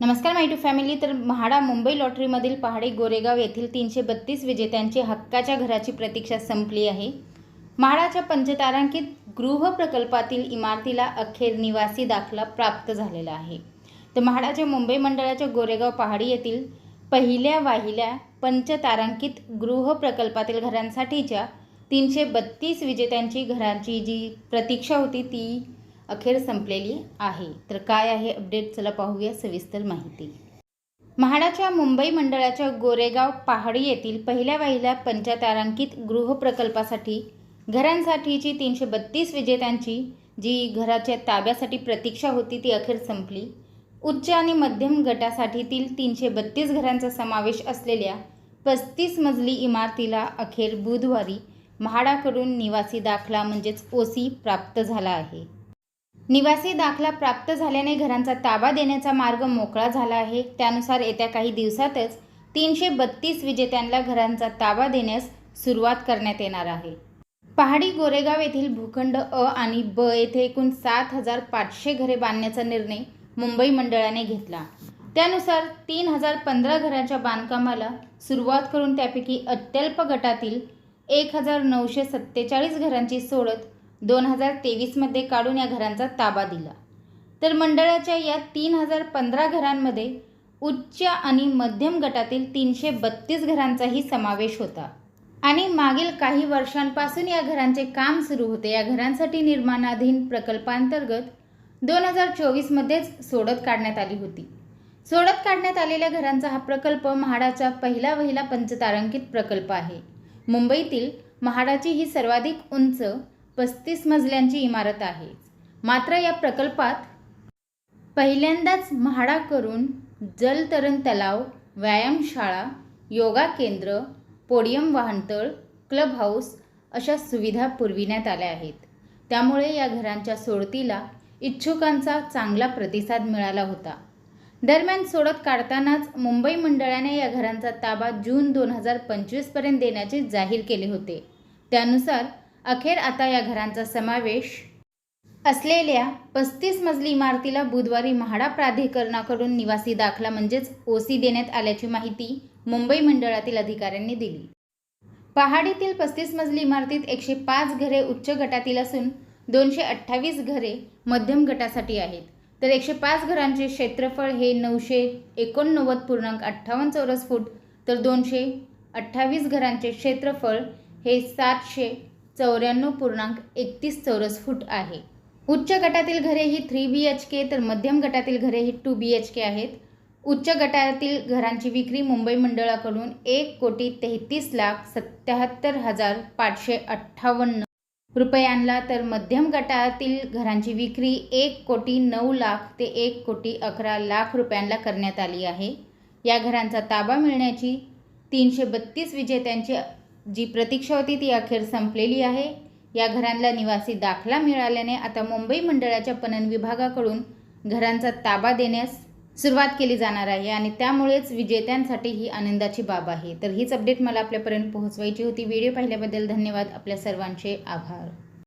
नमस्कार माय to family तर म्हाडा मुंबई लॉटरीमधील पहाडे गोरेगाव येथील तीनशे बत्तीस विजेत्यांची हक्काच्या घराची प्रतीक्षा संपली आहे. म्हाडाच्या पंचतारांकित गृह प्रकल्पातील इमारतीला अखेर निवासी दाखला प्राप्त झालेला आहे. तर म्हाडाच्या मुंबई मंडळाच्या गोरेगाव पहाडी येथील पहिल्या वाहिल्या पंचतारांकित गृह प्रकल्पातील घरांसाठीच्या तीनशे बत्तीस विजेत्यांची घरांची जी प्रतीक्षा होती ती अखेर संपलेली आहे. तर काय आहे अपडेट चला पाहूया सविस्तर माहिती. म्हाडाच्या मुंबई मंडळाच्या गोरेगाव पहाडी येथील पहिल्या वहिल्या पंचतारांकित गृहप्रकल्पासाठी घरांसाठीची तीनशे बत्तीस विजेत्यांची जी घराच्या ताब्यासाठी प्रतीक्षा होती ती अखेर संपली. उच्च आणि मध्यम गटासाठीतील तीनशे बत्तीस घरांचा समावेश असलेल्या पस्तीस मजली इमारतीला अखेर बुधवारी म्हाडाकडून निवासी दाखला म्हणजेच ओसी प्राप्त झाला आहे. निवासी दाखला प्राप्त झाल्याने घरांचा ताबा देण्याचा मार्ग मोकळा झाला आहे. त्यानुसार येत्या काही दिवसातच तीनशे बत्तीस विजेत्यांना घरांचा ताबा देण्यास सुरुवात करण्यात येणार आहे. पहाडी गोरेगाव येथील भूखंड अ आणि ब येथे एकूण सात हजार पाचशे घरे बांधण्याचा निर्णय मुंबई मंडळाने घेतला. त्यानुसार तीन हजार पंधरा घरांच्या बांधकामाला सुरुवात करून त्यापैकी अत्यल्प गटातील एक हजार नऊशे सत्तेचाळीस घरांची सोडत दोन हजार तेवीसमध्ये काढून या घरांचा ताबा दिला. तर मंडळाच्या या तीन हजार पंधरा घरांमध्ये उच्च आणि मध्यम गटातील तीनशे बत्तीस घरांचाही समावेश होता. आणि मागील काही वर्षांपासून या घरांचे काम सुरू होते. या घरांसाठी निर्माणाधीन प्रकल्पांतर्गत दोन हजार चोवीसमध्येच सोडत काढण्यात आली होती. सोडत काढण्यात आलेल्या घरांचा हा प्रकल्प म्हाडाचा पहिला वहिला पंचतारांकित प्रकल्प आहे. मुंबईतील म्हाडाची ही सर्वाधिक उंच पस्तीस मजल्यांची इमारत आहे. मात्र या प्रकल्पात पहिल्यांदाच म्हाडा करून जलतरण तलाव व्यायामशाळा योगा केंद्र पोडियम वाहनतळ क्लब हाऊस अशा सुविधा पुरविण्यात आल्या आहेत. त्यामुळे या घरांच्या सोडतीला इच्छुकांचा चांगला प्रतिसाद मिळाला होता. दरम्यान सोडत काढतानाच मुंबई मंडळाने या घरांचा ताबा जून दोन हजार पंचवीसपर्यंत देण्याचे जाहीर केले होते. त्यानुसार अखेर आता या घरांचा समावेश. असलेल्या पस्तीस मजली इमारतीला बुधवारी म्हाडा प्राधिकरणाकडून निवासी दाखला म्हणजेच ओसी देण्यात आल्याची माहिती मुंबई मंडळातील अधिकाऱ्यांनी दिली. पहाडीतील पस्तीस मजली इमारतीत एकशे पाच घरे उच्च गटातील असून दोनशे अठ्ठावीस घरे मध्यम गटासाठी आहेत. तर एकशे पाच घरांचे क्षेत्रफळ हे नऊशे एकोणनव्वद पूर्णांक अठ्ठावन्न चौरस फूट तर दोनशे अठ्ठावीस घरांचे क्षेत्रफळ हे सातशे चौऱ्याण्णव पूर्णांक एकतीस चौरस फूट आहे. उच्च गटातील घरे ही थ्री बी एच के तर मध्यम गटातील घरे ही टू बी एच के आहेत. उच्च गटातील घरांची विक्री मुंबई मंडळाकडून एक कोटी तेहतीस लाख सत्याहत्तर हजार पाचशे अठ्ठावन्न रुपयांना तर मध्यम गटातील घरांची विक्री एक कोटी नऊ लाख ते एक कोटी अकरा लाख रुपयांना करण्यात आली आहे. या घरांचा ताबा मिळण्याची तीनशे बत्तीस विजेत्यांची जी प्रतीक्षा होती ती अखेर संपलेली आहे. या घरांना निवासी दाखला मिळाल्याने आता मुंबई मंडळाच्या पणन विभागाकडून घरांचा ताबा देण्यास सुरुवात केली जाणार आहे आणि त्यामुळेच विजेत्यांसाठी ही आनंदाची बाब आहे. तर हीच अपडेट मला आपल्यापर्यंत पोहोचवायची होती. व्हिडिओ पाहिल्याबद्दल धन्यवाद. आपल्या सर्वांचे आभार.